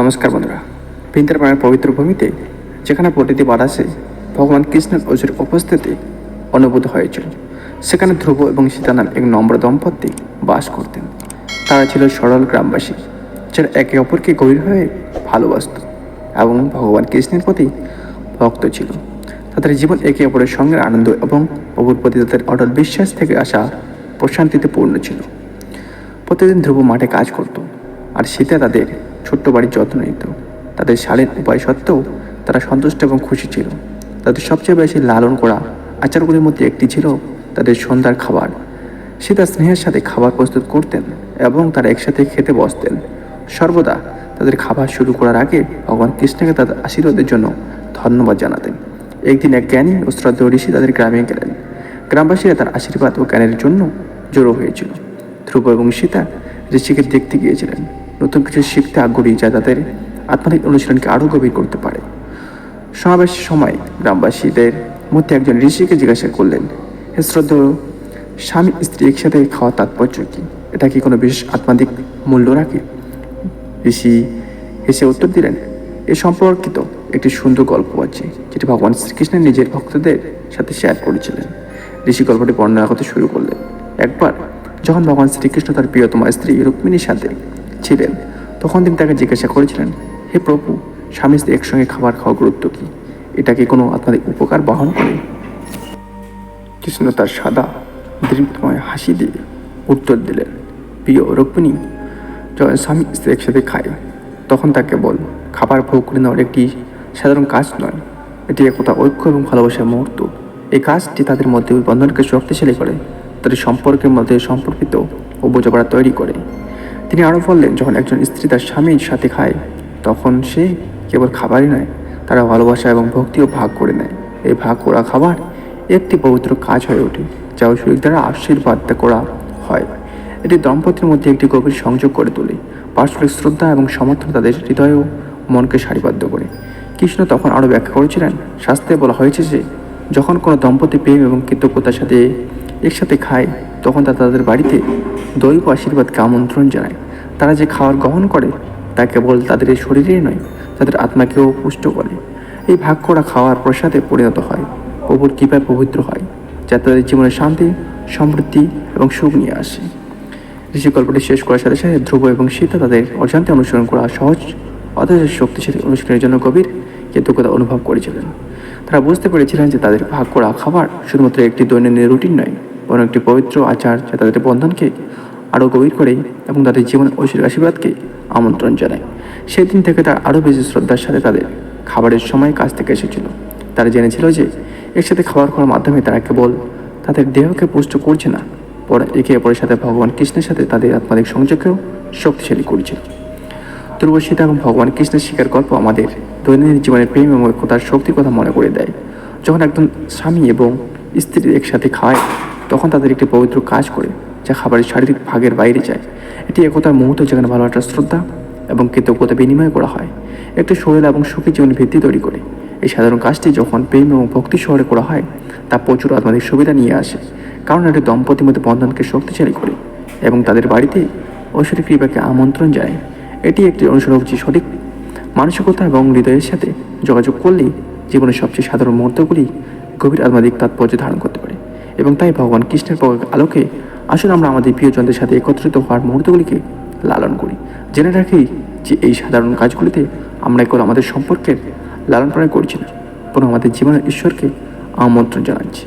নমস্কার বন্ধুরা। বৃন্দাবনের পবিত্র ভূমিতে যেখানে প্রতিটি বারাসে ভগবান কৃষ্ণের অজুর উপস্থিতি অনুভূত হয়েছিল। সেখানে ধ্রুব এবং সীতা নাম এক নম্র দম্পতি বাস করতেন। তারা ছিল সরল গ্রামবাসী, যারা একে অপরকে গভীর হয়ে ভালোবাসত এবং ভগবান কৃষ্ণের প্রতি ভক্ত ছিল। তাদের জীবন একে অপরের সঙ্গে আনন্দ এবং প্রভুর প্রতি তাদের অটল বিশ্বাস থেকে আসা প্রশান্তিতে পূর্ণ ছিল। প্রতিদিন ধ্রুব মাঠে কাজ করত, আর সীতা তাদের ছোট্ট বাড়ির যত্ন নিত। তাদের শালীন উপায় সত্ত্বেও তারা সন্তুষ্ট এবং খুশি ছিল। তাদের সবচেয়ে বেশি লালন করা আচারগুলির মধ্যে একটি ছিল তাদের সন্ধ্যার খাবার। সীতা স্নেহের সাথে খাবার প্রস্তুত করতেন এবং তারা একসাথে খেতে বসতেন। সর্বদা তাদের খাবার শুরু করার আগে ভগবান কৃষ্ণকে তাদের আশীর্বাদের জন্য ধন্যবাদ জানাতেন। একদিন এক জ্ঞানী ও শ্রদ্ধেয় ঋষি তাদের গ্রামে গেলেন। গ্রামবাসীরা তার আশীর্বাদ ও জ্ঞানের জন্য জড়ো হয়েছিল। ধ্রুব এবং সীতা ঋষিকে দেখতে গিয়েছিলেন। নতুন কিছু শিখতে আগ্রহী যা তাদের আত্মাধিক অনুশীলনকে আরও গভীর করতে পারে। সমাবেশের সময় গ্রামবাসীদের মধ্যে একজন ঋষিকে জিজ্ঞাসা করলেন, হে শ্রদ্ধেয়, স্বামী স্ত্রী একসাথে খাওয়া তাৎপর্য কি? এটা কি কোনো বিশেষ আত্মাধিক মূল্য রাখে? ঋষি হেসে উত্তর দিলেন, এ সম্পর্কিত একটি সুন্দর গল্প আছে, যেটি ভগবান শ্রীকৃষ্ণের নিজের ভক্তদের সাথে শেয়ার করেছিলেন। ঋষি গল্পটি বর্ণনা করতে শুরু করলেন। একবার যখন ভগবান শ্রীকৃষ্ণ তার প্রিয়তমা স্ত্রী রুক্মিণীর সাথে ছিলেন। তখন তিনি তাকে জিজ্ঞাসা করেছিলেন, হে প্রভু, স্বামী স্ত্রী একসঙ্গে খাবার খাওয়া গুরুত্ব কি? এটা কি কোনো আপনাদের উপকার বহন করে? কৃষ্ণ তার সাদা দৃপ্তময় হাসি দিয়ে উত্তর দিলেন, প্রিয় রুক্মিণী, যখন স্বামী স্ত্রী একসাথে খায়, তখন তাকে বল, খাবার ভোগ করে নেওয়ার একটি সাধারণ কাজ নয়। এটি একতা ঐক্য এবং ভালোবাসার মুহূর্ত। এই কাজটি তাদের মধ্যে বন্ধনকে শক্তিশালী করে, তাদের সম্পর্কের মধ্যে সম্পর্কিত ও বোঝাপড়া তৈরি করে। তিনি আরও বললেন, যখন একজন স্ত্রী তার স্বামীর সাথে খায়, তখন সে কেবল খাবারই নয়, তারা ভালোবাসা এবং ভক্তিও ভাগ করে নেয়। এই ভাগ করা খাবার একটি পবিত্র কাজ হয়ে ওঠে, যা ঐশ্বরিক দ্বারা আশীর্বাদ করা হয়। এটি দম্পতির মধ্যে একটি গভীর সংযোগ করে তোলে, পারস্পরিক শ্রদ্ধা এবং সমর্থন তাদের হৃদয় মনকে সারিবদ্ধ করে। কৃষ্ণ তখন আরও ব্যাখ্যা করেছিলেন, শাস্ত্রে বলা হয়েছে যে, যখন কোনো দম্পতি প্রেম এবং কৃতজ্ঞতার সাথে একসাথে খায় তখন তা তাদের বাড়িতে দৈব আশীর্বাদকে আমন্ত্রণ জানায়। তারা যে খাবার গ্রহণ করে, তা কেবল তাদের এই শরীরেই নয়, তাদের আত্মাকেও পুষ্ট করে। এই ভাগ করা খাওয়ার প্রসাদে পরিণত হয়, প্রভুর কৃপায় পবিত্র হয়, যা তাদের জীবনে শান্তি, সমৃদ্ধি এবং সুখ নিয়ে আসে। ঋষি গল্পটি শেষ করার সাথে সাথে ধ্রুব এবং সীতা তাদের অজান্তে অনুসরণ করা সহজ, অথচ শক্তিশালী অনুশীলনের জন্য গভীর কৃতজ্ঞতা অনুভব করেছিলেন। তারা বুঝতে পেরেছিলেন যে তাদের ভাগ করা খাবার শুধুমাত্র একটি দৈনন্দিন রুটিন নয় বরং একটি পবিত্র আচার যা তাদের বন্ধনকে আরও গভীর করে এবং তাদের জীবনে ঐশ্বরিক আশীর্বাদকে আমন্ত্রণ জানায়। সেই দিন থেকে তার আরও বেশি শ্রদ্ধার সাথে তাদের খাবারের সময় কাছ থেকে এসেছিল। তারা জেনেছিল যে একসাথে খাবার খাওয়ার মাধ্যমে তারা কেবল তাদের দেহকে পুষ্ট করছে না পরে একে অপরের সাথে ভগবান কৃষ্ণের সাথে তাদের আত্মাধিক সংযোগকেও শক্তিশালী করেছিল। দুর্বশীতা এবং ভগবান কৃষ্ণের শিকার গল্প আমাদের দৈনন্দিন জীবনের প্রেম এবং ঐক্যতার শক্তির কথা মনে করে দেয়। যখন একজন স্বামী এবং স্ত্রী একসাথে খায় তখন তাদের একটি পবিত্র কাজ করে, যা খাবারের শারীরিক ভাগের বাইরে যায়। এটি একতার মুহূর্ত যেখানে ভালোবাসার শ্রদ্ধা এবং কৃতজ্ঞতা বিনিময় করা হয়, একটি শরীর এবং সুখী জীবনের ভিত্তি তৈরি করে। এই সাধারণ কাজটি যখন প্রেম এবং ভক্তি শহরে করা হয়, তা প্রচুর আত্মাধিক সুবিধা নিয়ে আসে, কারণ এটি দম্পতির মধ্যে বন্ধনকে শক্তিশালী করে এবং তাদের বাড়িতে ঐশ্বরিক কৃপাকে আমন্ত্রণ জানায়। এটি একটি অনুসরণ যে সঠিক মানসিকতা এবং হৃদয়ের সাথে যোগাযোগ করলেই জীবনের সবচেয়ে সাধারণ মুহূর্তগুলি গভীর আত্মাধিক তাৎপর্য ধারণ করতে পারে। এবং তাই ভগবান কৃষ্ণের আলোকে আসলে আমরা আমাদের প্রিয়জনদের সাথে একত্রিত হওয়ার মুহূর্তগুলিকে লালন করি। জেনে রাখি যে এই সাধারণ কাজগুলিতে আমরা কেবল আমাদের সম্পর্কের লালন পালন করছি না, বরং আমাদের জীবনের ঈশ্বরকে আমন্ত্রণ জানাচ্ছি।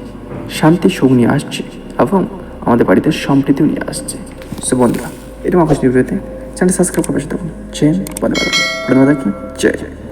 শান্তি, সুখ নিয়ে আসছে এবং আমাদের বাড়িতে সম্প্রীতিও নিয়ে আসছে। সো বন্ধুরা, এরকম আকাশ নিউজতে চ্যানেল সাবস্ক্রাইব করে থাকুন। চেন ধন্যবাদ ধন্যবাদ জয় জয়।